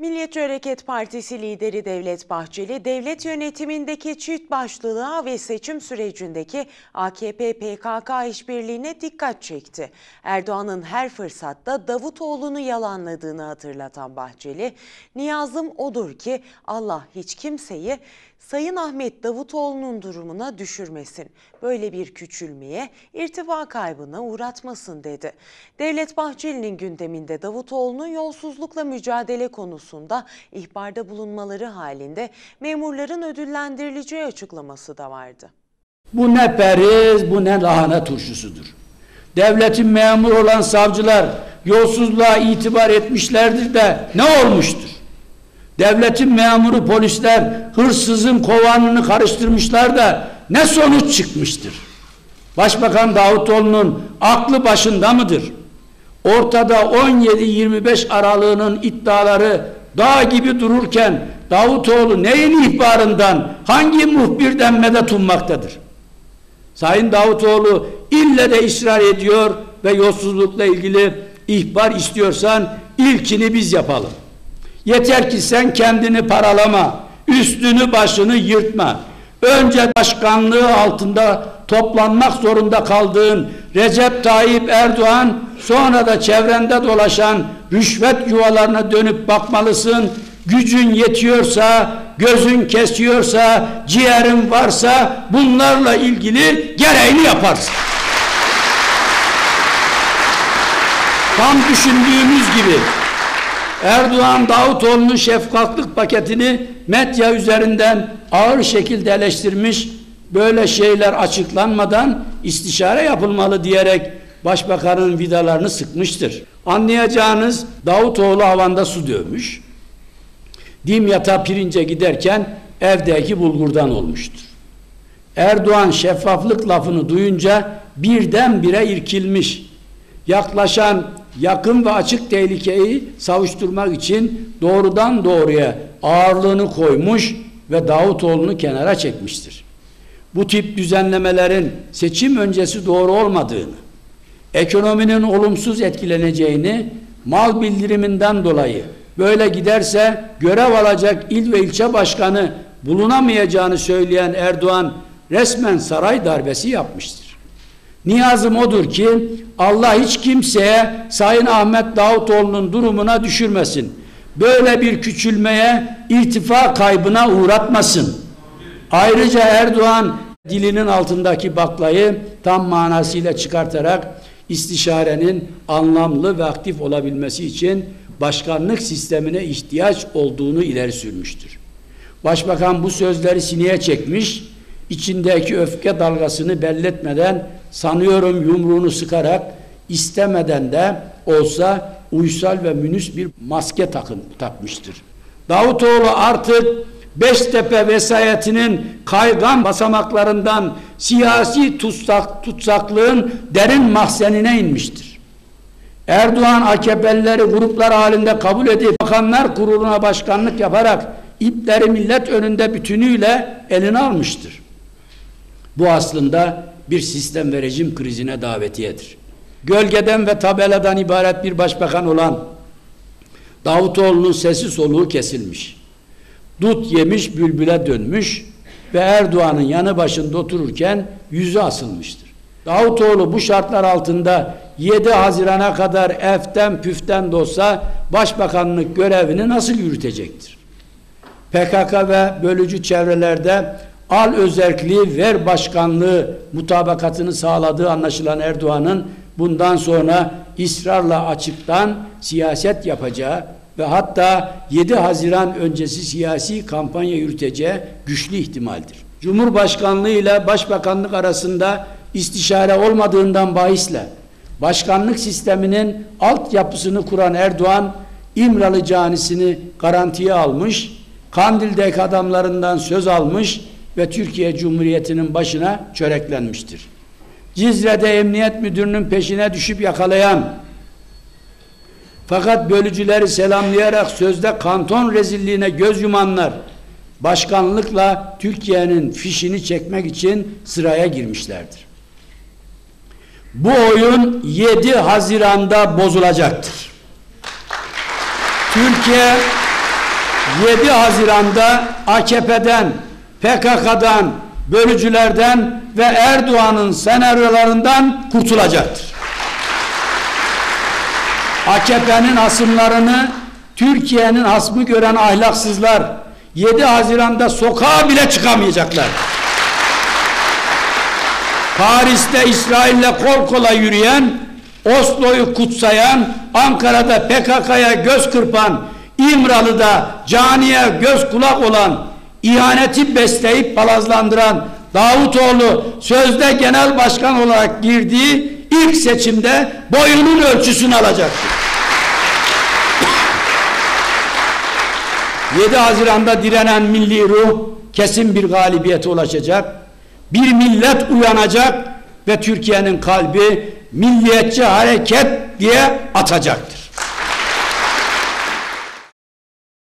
Milliyetçi Hareket Partisi lideri Devlet Bahçeli, devlet yönetimindeki çift başlılığa ve seçim sürecindeki AKP-PKK işbirliğine dikkat çekti. Erdoğan'ın her fırsatta Davutoğlu'nu yalanladığını hatırlatan Bahçeli, niyazım odur ki Allah hiç kimseyi Sayın Ahmet Davutoğlu'nun durumuna düşürmesin. Böyle bir küçülmeye, irtifa kaybına uğratmasın dedi. Devlet Bahçeli'nin gündeminde Davutoğlu'nun yolsuzlukla mücadele konusunda ihbarda bulunmaları halinde memurların ödüllendirileceği açıklaması da vardı. Bu ne periz, bu ne lahana turşusudur. Devletin memur olan savcılar yolsuzluğa itibar etmişlerdir de ne olmuştur? Devletin memuru polisler hırsızın kovanını karıştırmışlar da ne sonuç çıkmıştır? Başbakan Davutoğlu'nun aklı başında mıdır? Ortada 17-25 aralığının iddiaları dağ gibi dururken Davutoğlu neyin ihbarından, hangi muhbirden medet ummaktadır? Sayın Davutoğlu ille de ısrar ediyor ve yolsuzlukla ilgili ihbar istiyorsan ilkini biz yapalım. Yeter ki sen kendini paralama, üstünü başını yırtma. Önce başkanlığı altında toplanmak zorunda kaldığın Recep Tayyip Erdoğan sonra da çevrende dolaşan rüşvet yuvalarına dönüp bakmalısın. Gücün yetiyorsa, gözün kesiyorsa, ciğerin varsa bunlarla ilgili gereğini yaparsın. Tam düşündüğümüz gibi Erdoğan Davutoğlu'nun şefkatlık paketini medya üzerinden ağır şekilde eleştirmiş, böyle şeyler açıklanmadan istişare yapılmalı diyerek başbakanın vidalarını sıkmıştır. Anlayacağınız Davutoğlu havanda su dövmüş. Dimyat'a pirince giderken evdeki bulgurdan olmuştur. Erdoğan şeffaflık lafını duyunca birdenbire irkilmiş. Yaklaşan yakın ve açık tehlikeyi savuşturmak için doğrudan doğruya ağırlığını koymuş ve Davutoğlu'nu kenara çekmiştir. Bu tip düzenlemelerin seçim öncesi doğru olmadığını, ekonominin olumsuz etkileneceğini mal bildiriminden dolayı böyle giderse görev alacak il ve ilçe başkanı bulunamayacağını söyleyen Erdoğan resmen saray darbesi yapmıştır. Niyazım odur ki Allah hiç kimseye Sayın Ahmet Davutoğlu'nun durumuna düşürmesin. Böyle bir küçülmeye, irtifa kaybına uğratmasın. Ayrıca Erdoğan dilinin altındaki baklayı tam manasıyla çıkartarak istişarenin anlamlı ve aktif olabilmesi için başkanlık sistemine ihtiyaç olduğunu ileri sürmüştür. Başbakan bu sözleri sineye çekmiş, içindeki öfke dalgasını belletmeden sanıyorum yumruğunu sıkarak istemeden de olsa uysal ve münüs bir maske takın, takmıştır. Davutoğlu artık Beştepe vesayetinin kaygan basamaklarından siyasi tutsak, tutsaklığın derin mahzenine inmiştir. Erdoğan AKP'lileri gruplar halinde kabul edip bakanlar kuruluna başkanlık yaparak ipleri millet önünde bütünüyle eline almıştır. Bu aslında bir sistem ve rejim krizine davetiyedir. Gölgeden ve tabeladan ibaret bir başbakan olan Davutoğlu'nun sesi soluğu kesilmiş. Dut yemiş bülbüle dönmüş ve Erdoğan'ın yanı başında otururken yüzü asılmıştır. Davutoğlu bu şartlar altında 7 Haziran'a kadar eften püften de olsa başbakanlık görevini nasıl yürütecektir? PKK ve bölücü çevrelerde al özerkliği ver başkanlığı mutabakatını sağladığı anlaşılan Erdoğan'ın bundan sonra ısrarla açıktan siyaset yapacağı ve hatta 7 Haziran öncesi siyasi kampanya yürüteceği güçlü ihtimaldir. Cumhurbaşkanlığı ile başbakanlık arasında istişare olmadığından bahisle başkanlık sisteminin altyapısını kuran Erdoğan İmralı canisini garantiye almış, Kandil'deki adamlarından söz almış ve Türkiye Cumhuriyeti'nin başına çöreklenmiştir. Cizre'de emniyet müdürünün peşine düşüp yakalayan fakat bölücüleri selamlayarak sözde kanton rezilliğine göz yumanlar başkanlıkla Türkiye'nin fişini çekmek için sıraya girmişlerdir. Bu oyun 7 Haziran'da bozulacaktır. Türkiye 7 Haziran'da AKP'den, PKK'dan, bölücülerden ve Erdoğan'ın senaryolarından kurtulacaktır. AKP'nin hasımlarını Türkiye'nin hasmı gören ahlaksızlar 7 Haziran'da sokağa bile çıkamayacaklar. Paris'te İsrail'le kol kola yürüyen, Oslo'yu kutsayan, Ankara'da PKK'ya göz kırpan, İmralı'da caniye göz kulak olan, ihaneti besleyip palazlandıran Davutoğlu sözde genel başkan olarak girdiği ilk seçimde boyunun ölçüsünü alacaktır. 7 Haziran'da direnen milli ruh kesin bir galibiyete ulaşacak. Bir millet uyanacak ve Türkiye'nin kalbi milliyetçi hareket diye atacaktır.